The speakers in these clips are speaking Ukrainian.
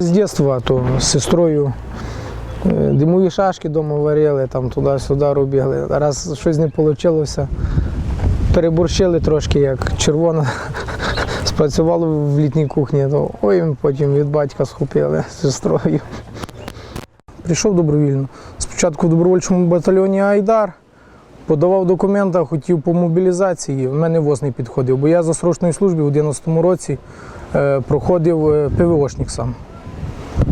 З дитинства то з сестрою е, димові шашки вдома варили, там туди-сюди робили. Раз щось не вийшло, переборщили трошки, як червона. Спрацювало в літній кухні, то ой, потім від батька схопили з сестрою. Прийшов добровільно. Спочатку в добровольчому батальйоні Айдар. Подавав документи, хотів по мобілізації. В мене ВОЗ не підходив, бо я за срочної служби в 11-му році е, проходив е, ПВОшник сам.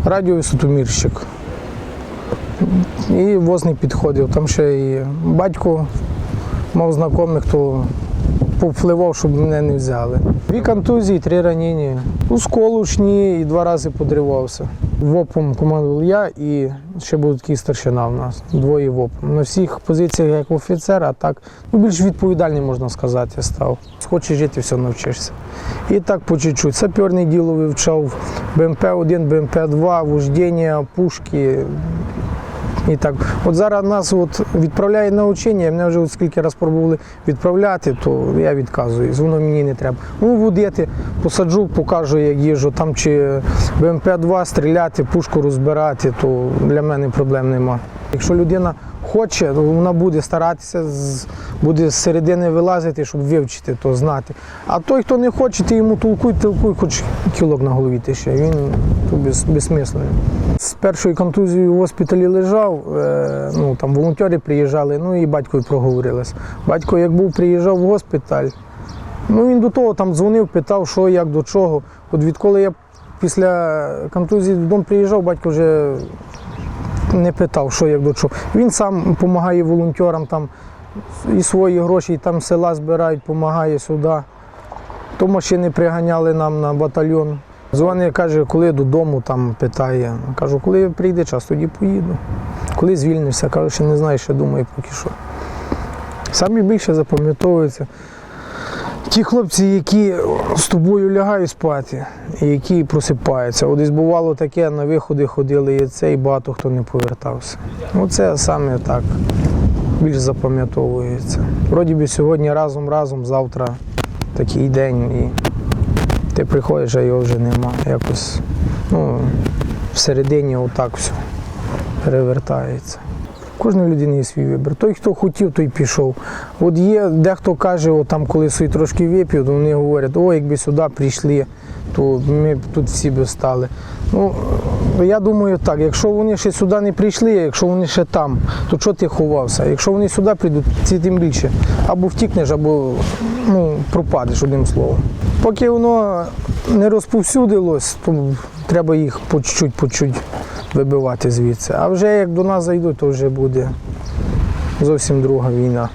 Радіовисотомірщик. І ВОЗ підходив. Там ще і батько мав знайомих, хто повпливав, щоб мене не взяли. Дві контузії, три ранення. У сколушні і два рази подривався. ВОПом командував я і ще був такий старшина в нас, двоє ВОПом. На всіх позиціях як офіцер, а так ну, більш відповідальний, можна сказати, став. Хочеш жити, все навчишся. І так по чуть-чуть. Саперне діло вивчав БМП-1, БМП-2, вождіння, пушки, і так, от зараз нас от відправляє на учення, мене вже от скільки раз пробували відправляти, то я відказуюсь, воно мені не треба. Ну, водити, посаджу, покажу, як їжу, там чи БМП-2 стріляти, пушку розбирати, то для мене проблем нема. Якщо людина хоче, то вона буде старатися, буде з середини вилазити, щоб вивчити, то знати. А той, хто не хоче, ти йому толкуй, толкуй, хоч кілок на голові ти ще. Він то без, безсмислений. З першою контузією в госпіталі лежав, е, ну там волонтери приїжджали, ну і батько проговорилось. Батько, як був, приїжджав в госпіталь. Ну він до того там дзвонив, питав, що, як, до чого. От відколи я після контузії додому приїжджав, батько вже не питав, що як до чого. Він сам допомагає волонтерам там і свої гроші, і там села збирають, допомагає сюди. То машини приганяли нам на батальйон. Дзвонить, каже, коли додому там питає. Кажу, коли прийде час, тоді поїду. Коли звільнишся, каже, ще не знаю, ще думаю поки що. Самі більше запам'ятовуються ті хлопці, які з тобою лягають спати, і які просипаються. От десь бувало таке, на виходи ходили і це, і багато хто не повертався. Оце саме так більш запам'ятовується. Вроді би сьогодні разом, разом, завтра такий день, і ти приходиш, а його вже нема. Якось ну, всередині отак все перевертається. Кожна людина є свій вибір. Той, хто хотів, той пішов. От є, дехто каже, от там, коли собі трошки вип'ють, вони говорять, о, якби сюди прийшли, то ми б тут всі б стали. Ну, я думаю так, якщо вони ще сюди не прийшли, якщо вони ще там, то чого ти ховався? Якщо вони сюди прийдуть, це тим більше. Або втікнеш, або ну, пропадеш одним словом. Поки воно не розповсюдилось, то треба їх по чуть-чуть, по чуть вибивати звідси. А вже як до нас зайдуть, то вже буде зовсім друга війна.